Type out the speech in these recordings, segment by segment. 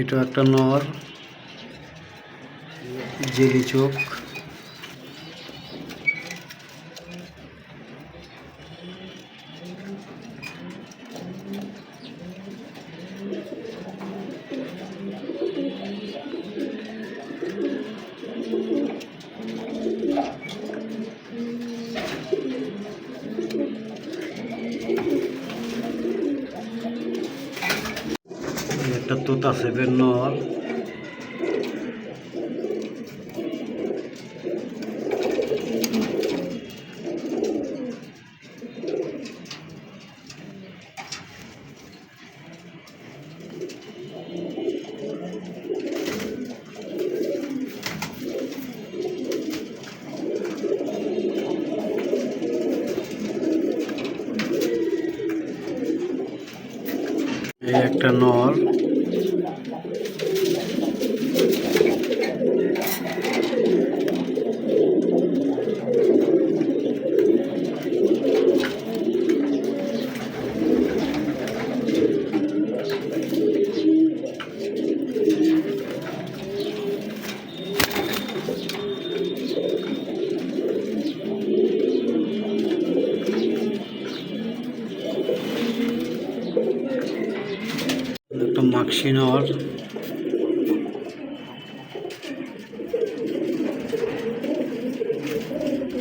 এটা একটা নর জেলি চোখ। একটা তোতা নর এই একটা নর একটা মাক্সি নর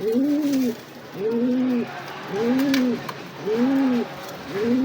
Mm-hmm. Mm-hmm. Mm-hmm. mm-hmm.